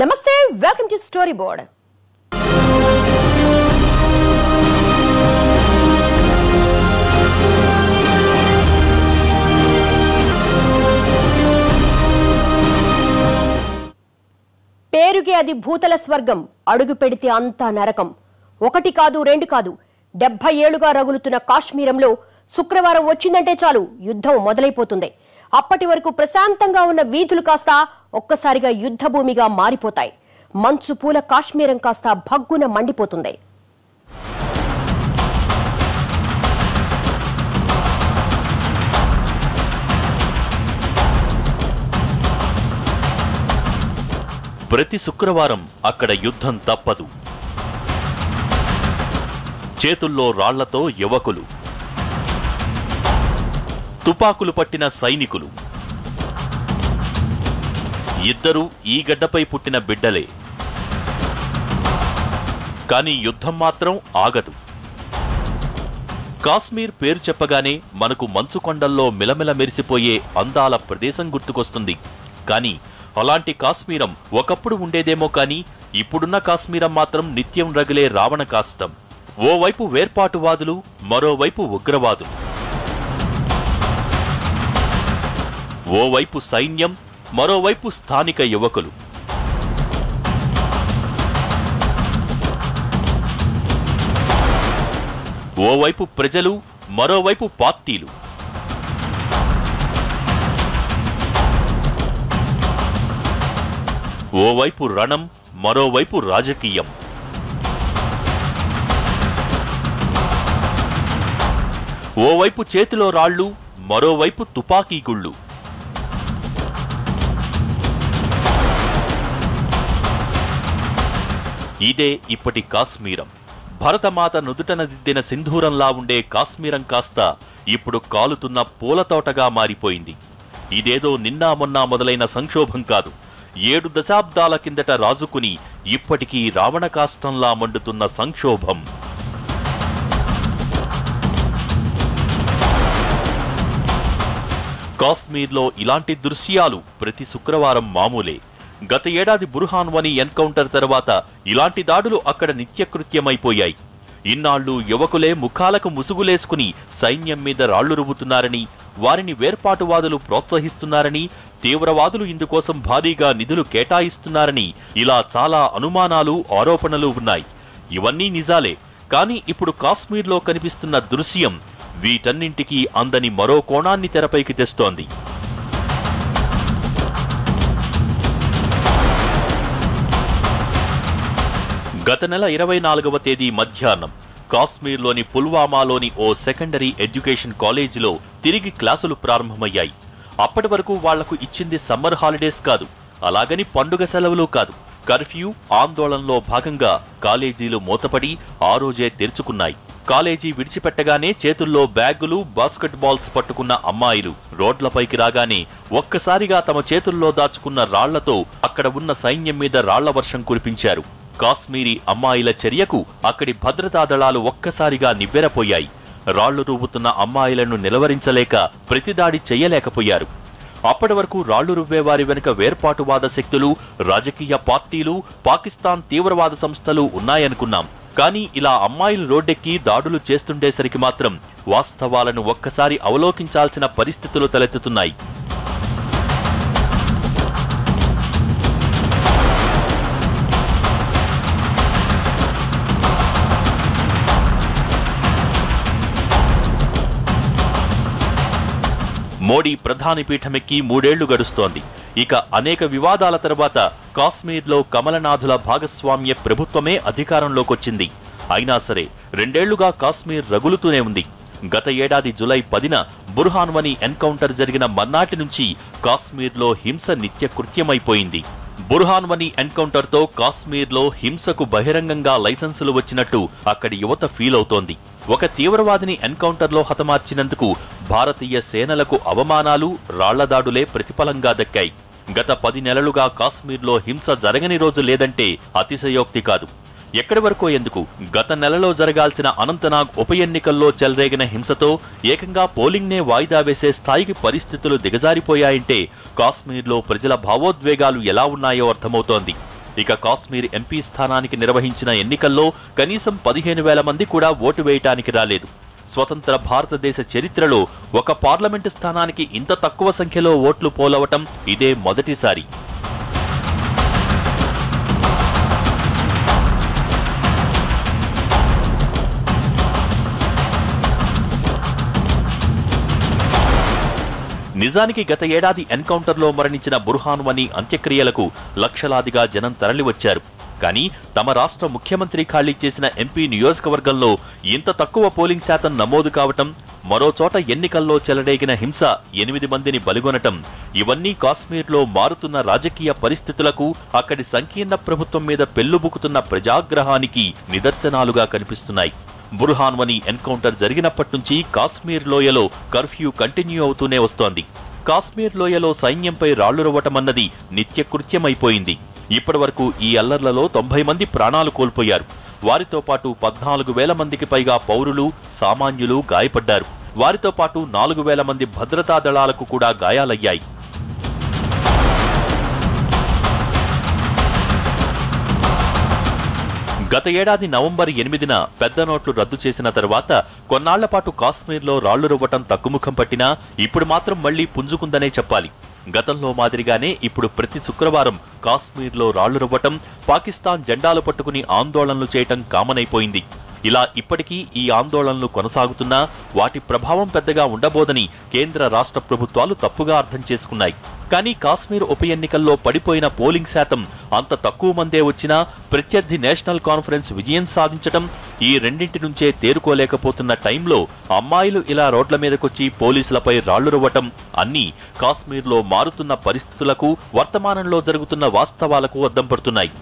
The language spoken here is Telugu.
నమస్తే వెల్కమ్ టు స్టోరీ బోర్డ్ పేరుకే అది భూతల స్వర్గం అడుగు పెడితే అంతా నరకం. ఒకటి కాదు రెండు కాదు డెబ్బై ఏళ్ళుగా రగులుతున్న కాశ్మీరంలో శుక్రవారం వచ్చిందంటే చాలు యుద్ధం మొదలైపోతుంది. అప్పటి వరకు ప్రశాంతంగా ఉన్న వీధులు కాస్త ఒక్కసారిగా యుద్ధ భూమిగా మారిపోతాయి. మంచు పూల కాశ్మీరం కాస్త భగ్గున మండిపోతుంది. ప్రతి శుక్రవారం అక్కడ యుద్ధం తప్పదు. చేతుల్లో రాళ్ళతో యువకులు తుపాకులు పట్టిన సైనికులు. ఇద్దరూ ఈ గడ్డపై పుట్టిన బిడ్డలే. కానీ యుద్ధం మాత్రం ఆగదు. కాశ్మీర్ పేరు చెప్పగానే మనకు మంచు కొండల్లో మిలమిల మెరిసిపోయే అందాల ప్రదేశం గుర్తుకొస్తుంది. కానీ అలాంటి కాశ్మీరం ఒకప్పుడు ఉండేదేమో కానీ ఇప్పుడున్న కాశ్మీరం మాత్రం నిత్యం రగిలే రావణ కాష్టం ఓవైపు వేర్పాటువాదులు మరోవైపు ఉగ్రవాదులు. ఓవైపు సైన్యం మరోవైపు స్థానిక యువకులు. ఓవైపు ప్రజలు మరోవైపు పార్టీలు. ఓవైపు రణం మరోవైపు రాజకీయం. ఓవైపు చేతిలో రాళ్ళు మరోవైపు తుపాకీ గుళ్ళు. ఇదే ఇప్పటి కాశ్మీరం. భరతమాత నుదుటన దిద్దిన సింధూరంలా ఉండే కాశ్మీరం కాస్త ఇప్పుడు కాలుతున్న పూలతోటగా మారిపోయింది. ఇదేదో నిన్నా మొన్నా మొదలైన సంక్షోభం కాదు. ఏడు దశాబ్దాల కిందట రాజుకుని ఇప్పటికీ రావణ కాష్టంలా మండుతున్న సంక్షోభం. కాశ్మీర్లో ఇలాంటి దృశ్యాలు ప్రతి శుక్రవారం మామూలే. గత ఏడాది బుర్హాన్ వని ఎన్కౌంటర్ తర్వాత ఇలాంటి దాడులు అక్కడ నిత్యకృత్యమైపోయాయి. ఇన్నాళ్ళు యువకులే ముఖాలకు ముసుగులేసుకుని సైన్యం మీద రాళ్ళు రువ్వుతున్నారని వారిని వేర్పాటువాదులు ప్రోత్సహిస్తున్నారని తీవ్రవాదులు ఇందుకోసం భారీగా నిధులు కేటాయిస్తున్నారని ఇలా చాలా అనుమానాలు ఆరోపణలు ఉన్నాయి. ఇవన్నీ నిజాలే కానీ ఇప్పుడు కాశ్మీర్లో కనిపిస్తున్న దృశ్యం వీటన్నింటికీ అందని మరో కోణాన్ని తెరపైకి తెస్తోంది. గత నెల ఇరవై నాలుగవ తేదీ మధ్యాహ్నం కాశ్మీర్లోని పుల్వామాలోని ఓ సెకండరీ ఎడ్యుకేషన్ కాలేజీలో తిరిగి క్లాసులు ప్రారంభమయ్యాయి. అప్పటి వరకు వాళ్ళకు ఇచ్చింది సమ్మర్ హాలిడేస్ కాదు అలాగని పండుగ సెలవులు కాదు. కర్ఫ్యూ ఆందోళనలో భాగంగా కాలేజీలు మూతపడి ఆ రోజే తెరుచుకున్నాయి. కాలేజీ విడిచిపెట్టగానే చేతుల్లో బ్యాగులు బాస్కెట్ బాల్స్ పట్టుకున్న అమ్మాయిలు రోడ్లపైకి రాగానే ఒక్కసారిగా తమ చేతుల్లో దాచుకున్న రాళ్ళతో అక్కడ ఉన్న సైన్యం మీద రాళ్ళ వర్షం కురిపించారు. కాశ్మీరీ అమ్మాయిల చర్యకు అక్కడి భద్రతా దళాలు ఒక్కసారిగా నివ్వెరపోయాయి. రాళ్ళు రువ్వుతున్న అమ్మాయిలను నిలవరించలేక ప్రతిదాడి చేయలేకపోయారు. అప్పటి వరకు రాళ్ళు రువ్వేవారి వెనుక వేర్పాటువాద శక్తులు రాజకీయ పార్టీలు పాకిస్తాన్ తీవ్రవాద సంస్థలు ఉన్నాయనుకున్నాం. కానీ ఇలా అమ్మాయిలు రోడ్డెక్కి దాడులు చేస్తుండేసరికి మాత్రం వాస్తవాలను ఒక్కసారి అవలోకించాల్సిన పరిస్థితులు తలెత్తుతున్నాయి. మోడీ ప్రధాని పీఠమెక్కి మూడేళ్ళు గడుస్తోంది. ఇక అనేక వివాదాల తర్వాత కాశ్మీర్లో కమలనాథుల భాగస్వామ్య ప్రభుత్వమే అధికారంలోకొచ్చింది. అయినా సరే రెండేళ్ళుగా కాశ్మీర్ రగులుతూనే ఉంది. గత ఏడాది జులై పదిన బుర్హాన్వని ఎన్కౌంటర్ జరిగిన మర్నాటి నుంచి కాశ్మీర్లో హింస నిత్యకృత్యమైపోయింది. బుర్హాన్వని ఎన్కౌంటర్తో కాశ్మీర్లో హింసకు బహిరంగంగా లైసెన్సులు వచ్చినట్టు అక్కడి యువత ఫీల్ అవుతోంది ఒక తీవ్రవాదిని ఎన్కౌంటర్లో హతమార్చినందుకు భారతీయ సేనలకు అవమానాలు రాళ్ళదాడులే ప్రతిఫలంగా దక్కాయి. గత పది నెలలుగా కాశ్మీర్లో హింస జరగని రోజు లేదంటే అతిశయోక్తి కాదు. ఎక్కడి వరకో ఎందుకు? గత నెలలో జరగాల్సిన అనంతనాగ్ ఉప ఎన్నికల్లో చెలరేగిన హింసతో ఏకంగా పోలింగ్నే వాయిదా వేసే స్థాయికి పరిస్థితులు దిగజారిపోయాయంటే కాశ్మీర్లో ప్రజల భావోద్వేగాలు ఎలా ఉన్నాయో అర్థమవుతోంది. ఇక కాశ్మీర్ ఎంపీ స్థానానికి నిర్వహించిన ఎన్నికల్లో కనీసం పదిహేను వేల మంది కూడా ఓటు వేయటానికి రాలేదు. స్వతంత్ర భారతదేశ చరిత్రలో ఒక పార్లమెంటు స్థానానికి ఇంత తక్కువ సంఖ్యలో ఓట్లు పోలవటం ఇదే మొదటిసారి. నిజానికి గత ఏడాది ఎన్కౌంటర్లో మరణించిన బుర్హాన్ వని అంత్యక్రియలకు లక్షలాదిగా జనం తరలివచ్చారు. కానీ తమ రాష్ట్ర ముఖ్యమంత్రి ఖాళీ చేసిన ఎంపీ నియోజకవర్గంలో ఇంత తక్కువ పోలింగ్ శాతం నమోదు కావటం మరోచోట ఎన్నికల్లో చెలరేగిన హింస ఎనిమిది మందిని బలిగొనటం ఇవన్నీ కాశ్మీర్లో మారుతున్న రాజకీయ పరిస్థితులకు అక్కడి సంకీర్ణ ప్రభుత్వం మీద పెళ్ళుబుకుతున్న ప్రజాగ్రహానికి నిదర్శనాలుగా కనిపిస్తున్నాయి. బుర్హాన్ వని ఎన్కౌంటర్ జరిగినప్పటి నుంచి కాశ్మీర్ లోయలో కర్ఫ్యూ కంటిన్యూ అవుతూనే వస్తోంది. కాశ్మీర్ లోయలో సైన్యంపై రాళ్ళురవ్వటమన్నది నిత్యకృత్యమైపోయింది. ఇప్పటివరకు ఈ అల్లర్లలో తొంభై మంది ప్రాణాలు కోల్పోయారు. వారితో పాటు పద్నాలుగు వేల మందికి పైగా పౌరులు సామాన్యులు గాయపడ్డారు. వారితో పాటు నాలుగు వేల మంది భద్రతా దళాలకు కూడా గాయాలయ్యాయి. గత ఏడాది నవంబర్ ఎనిమిదిన పెద్ద నోట్లు రద్దు చేసిన తర్వాత కొన్నాళ్ళపాటు కాశ్మీర్లో రాళ్ళు రువ్వటం తగ్గుముఖం పట్టినా ఇప్పుడు మాత్రం మళ్ళీ పుంజుకుందనే చెప్పాలి. గతంలో మాదిరిగానే ఇప్పుడు ప్రతి శుక్రవారం కాశ్మీర్లో రాళ్ళు రువ్వటం పాకిస్తాన్ జెండాలు పట్టుకుని ఆందోళనలు చేయటం కామన్ అయిపోయింది ఇలా ఇప్పటికీ ఈ ఆందోళనలు కొనసాగుతున్నా వాటి ప్రభావం పెద్దగా ఉండబోదని కేంద్ర రాష్ట్ర ప్రభుత్వాలు తప్పుగా అర్థం చేసుకున్నాయి. కానీ కాశ్మీర్ ఉప ఎన్నికల్లో పడిపోయిన పోలింగ్ శాతం అంత తక్కువ మందే వచ్చినా ప్రత్యర్థి నేషనల్ కాన్ఫరెన్స్ విజయం సాధించటం ఈ రెండింటి నుంచే తేరుకోలేకపోతున్న టైంలో అమ్మాయిలు ఇలా రోడ్ల మీదకొచ్చి పోలీసులపై రాళ్ళు రువ్వటం అన్నీ కాశ్మీర్లో మారుతున్న పరిస్థితులకు వర్తమానంలో జరుగుతున్న వాస్తవాలకు అద్దం పడుతున్నాయి.